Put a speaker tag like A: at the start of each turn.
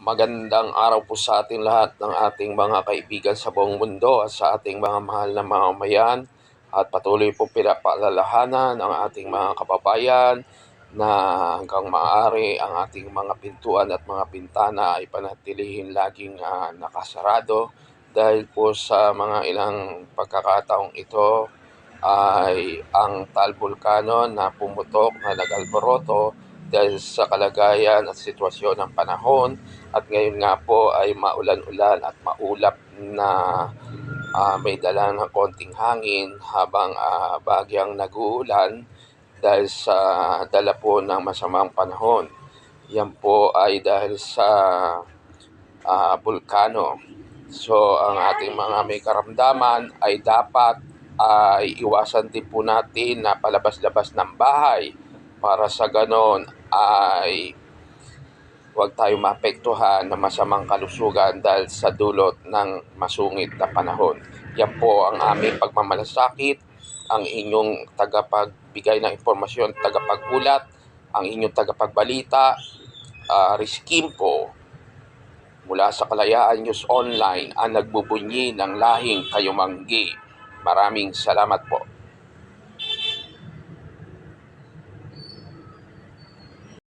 A: Magandang araw po sa ating lahat ng ating mga kaibigan sa buong mundo at sa ating mga mahal na mga mamayan at patuloy po pinapaalalahanan ang ating mga kababayan na hanggang maaari ang ating mga pintuan at mga bintana ay panatilihin laging ah, nakasarado. Dahil po sa mga ilang pagkakataong ito ay ang tal vulkano na pumutok na nag-alboroto dahil sa kalagayan at sitwasyon ng panahon at ngayon nga po ay maulan-ulan at maulap na ah, may dala ng konting hangin habang ah, bagyang nag-uulan dahil sa dala po ng masamang panahon. Yan po ay dahil sa ah, bulkano. So ang ating mga may karamdaman ay dapat ay iwasan din po natin na palabas-labas ng bahay para sa ganon ay huwag tayo maapektuhan ng masamang kalusugan dahil sa dulot ng masungit na panahon. Yan po ang aming pagmamalasakit, ang inyong tagapagbigay ng impormasyon, tagapagulat, ang inyong tagapagbalita, uh, Riskim po, mula sa Kalayaan News Online ang nagbubunyi ng lahing kayumanggi. Maraming salamat po.